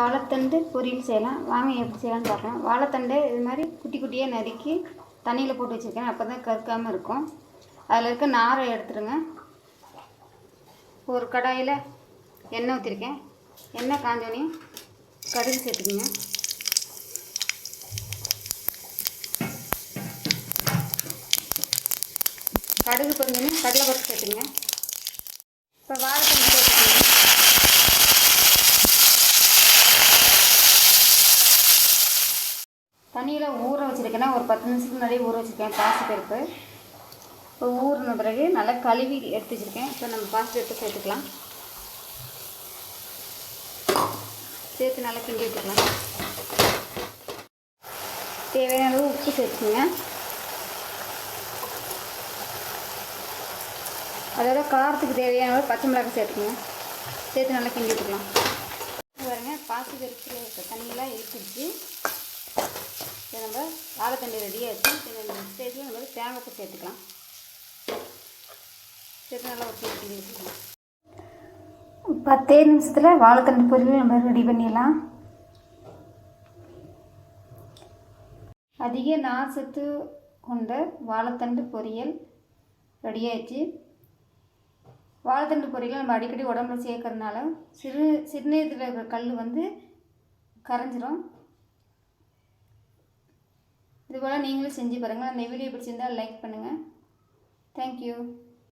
வாழைத்தண்டு பொரியல் செய்யலாம். வாங்க எப்படி செய்யலாம்னு பார்க்கலாம். வாழைத்தண்டு இது மாதிரி குட்டி குட்டியாக நறுக்கி தண்ணியில் போட்டு வச்சுருக்கேன். அப்போ தான் கற்காமல் இருக்கும். அதில் இருக்க நாரை எடுத்துருங்க. ஒரு கடாயில் எண்ணெய் ஊற்றிருக்கேன் எண்ணெய் காஞ்சோனே கடுகு சேர்த்துக்கிங்க. கடுகு பொருந்தோன்னே கடலை பருப்பு சேர்த்துங்க இப்போ வாழைத்தண்டு சேர்த்துக்கோங்க தண்ணியில் ஊற வச்சுருக்கேன்னா ஒரு பத்து நிமிஷத்துக்கு முன்னாடியே ஊற வச்சுருக்கேன். பாசி பருப்பு. இப்போ ஊறின பிறகு நல்லா கழுவி எடுத்து வச்சுருக்கேன். இப்போ நம்ம பாசி பருப்பு சேர்த்துக்கலாம். சேர்த்து நல்லா கிண்டி விட்டுக்கலாம். தேவையான அளவு உப்பு சேர்த்துக்கோங்க. அதோட காரத்துக்கு தேவையான அளவு பச்சை மிளகாய் சேர்த்துக்கோங்க. சேர்த்து நல்லா கிண்டி விட்டுக்கலாம். பாருங்கள் பாசி பருப்பு தண்ணியெல்லாம் இழுத்துடுச்சு நம்ம வாழைத்தண்டு ரெடியாச்சு இந்த ஸ்டேஜில் நம்ம தேங்காய் சேர்த்துக்கலாம். சேர்த்து நல்லா ஒரு பத்தே நிமிஷத்தில் வாழைத்தண்டு பொரியல் நம்ம ரெடி பண்ணிடலாம். அதிக நாசத்து கொண்ட வாழைத்தண்டு பொரியல் ரெடியாயிடுச்சு வாழைத்தண்டு பொரியல் நம்ம அடிக்கடி உடம்புல சேர்க்கறதுனால சிறு சிறுநீரத்தில் இருக்கிற கல் வந்து கரைஞ்சிரும். இதுபோல் நீங்களும் செஞ்சு பாருங்கள். அந்த வீடியோ பிடிச்சிருந்தால் லைக் பண்ணுங்கள். தேங்க்யூ